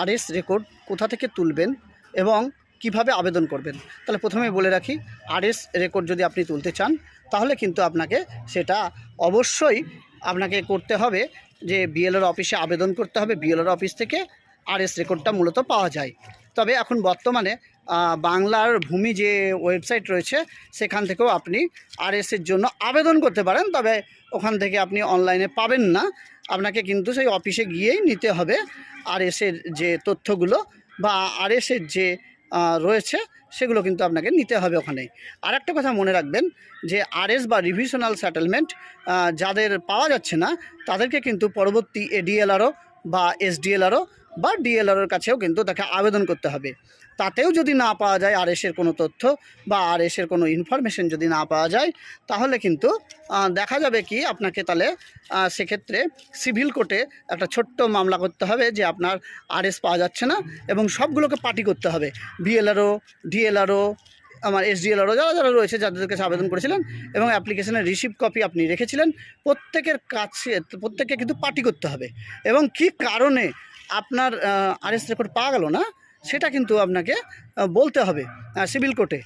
RS record কোথা থেকে তুলবেন এবং কীভাবে আবেদন করবেন? তাহলে প্রথমে বলে রাখি আরএস রেকর্ড যদি আপনি তুলতে চান, তাহলে কিন্তু আপনাকে সেটা অবশ্যই আপনাকে করতে হবে যে বিএলআর অফিসে আবেদন করতে হবে। বিএলআর অফিস থেকে আরএস রেকর্ডটা মূলত পাওয়া যায়। তবে এখন বর্তমানে বাংলার ভূমি যে ওয়েবসাইট রয়েছে, সেখান থেকেও আপনি আরএসের জন্য আবেদন করতে পারেন। তবে ওখান থেকে আপনি অনলাইনে পাবেন না। আপনাকে কিন্তু সেই অফিসে গিয়েই নিতে হবে আরএসের যে তথ্যগুলো বা আরএসের যে রয়েছে, সেগুলো কিন্তু আপনাকে নিতে হবে ওখানে আর একটা কথা মনে রাখবেন যে আরএস বা রিভিশনাল সেটেলমেন্ট যাদের পাওয়া যাচ্ছে না, তাদেরকে কিন্তু পরবর্তী এডিএলআরও বা এসডিএলআরও বা ডিএলআরওর কাছেও কিন্তু তাকে আবেদন করতে হবে। তাতেও যদি না পাওয়া যায় আরএসের কোনো তথ্য বা আরএসের কোনো ইনফরমেশন যদি না পাওয়া যায়, তাহলে কিন্তু দেখা যাবে কি আপনাকে তাহলে সেক্ষেত্রে সিভিল কোর্টে একটা ছোট্ট মামলা করতে হবে যে আপনার আরএস পাওয়া যাচ্ছে না এবং সবগুলোকে পার্টি করতে হবে। বিএলআরও ডিএলআরও আমার এসডিএলআরও যারা যারা রয়েছে যাদের কাছে আবেদন করেছিলেন এবং অ্যাপ্লিকেশনের রিসিভ কপি আপনি রেখেছিলেন, প্রত্যেকের কাছে, প্রত্যেককে কিন্তু পার্টি করতে হবে। এবং কি কারণে আপনার আরএস রেকর্ড পাওয়া গেল না, সেটা কিন্তু আপনাকে বলতে হবে সিভিল কোর্টে।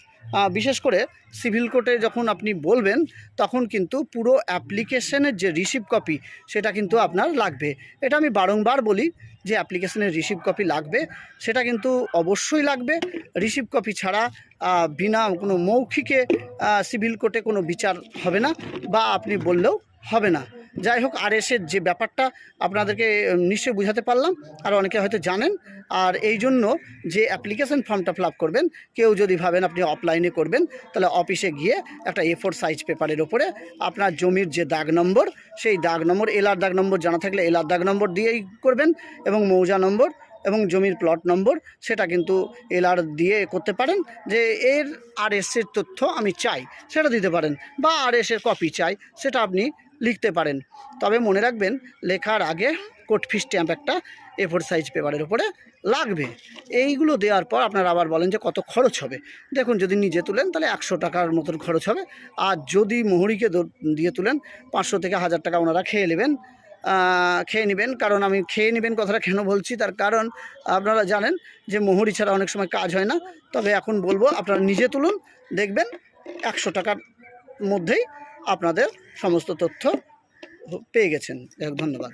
বিশেষ করে সিভিল কোর্টে যখন আপনি বলবেন, তখন কিন্তু পুরো অ্যাপ্লিকেশনের যে রিসিভ কপি সেটা কিন্তু আপনার লাগবে। এটা আমি বারংবার বলি যে অ্যাপ্লিকেশনের রিসিভ কপি লাগবে, সেটা কিন্তু অবশ্যই লাগবে। রিসিভ কপি ছাড়া বিনা কোনো মৌখিকে সিভিল কোর্টে কোনো বিচার হবে না বা আপনি বললেও হবে না। যাই হোক, আর এসের যে ব্যাপারটা আপনাদেরকে নিশ্চয়ই বুঝাতে পারলাম, আর অনেকে হয়তো জানেন। আর এই জন্য যে অ্যাপ্লিকেশন ফর্মটা ফিল করবেন, কেউ যদি ভাবেন আপনি অফলাইনে করবেন, তাহলে অফিসে গিয়ে একটা এ ফোর সাইজ পেপারের ওপরে আপনার জমির যে দাগ নম্বর, সেই দাগ নম্বর এলার দাগ নম্বর জানা থাকলে এলার দাগ নম্বর দিয়েই করবেন এবং মৌজা নম্বর এবং জমির প্লট নম্বর সেটা কিন্তু এলআর দিয়ে করতে পারেন যে এর আর এসের তথ্য আমি চাই, সেটা দিতে পারেন বা আর এসের কপি চাই, সেটা আপনি লিখতে পারেন। তবে মনে রাখবেন, লেখার আগে কোট ফি স্ট্যাম্প একটা এ ফোর সাইজ পেপারের উপরে লাগবে। এইগুলো দেওয়ার পর আপনারা আবার বলেন যে কত খরচ হবে। দেখুন, যদি নিজে তুলেন তাহলে একশো টাকার মতন খরচ হবে। আর যদি মোহরিকে দিয়ে তুলেন, পাঁচশো থেকে হাজার টাকা ওনারা খেয়ে নেবেন। খেয়ে নেবেন। কারণ আমি খেয়ে নেবেন কথাটা কেন বলছি? তার কারণ আপনারা জানেন যে মোহরি ছাড়া অনেক সময় কাজ হয় না। তবে এখন বলব, আপনারা নিজে তুলুন, দেখবেন একশো টাকার মধ্যেই আপনাদের সমস্ত তথ্য পেয়ে গেছেন। ধন্যবাদ।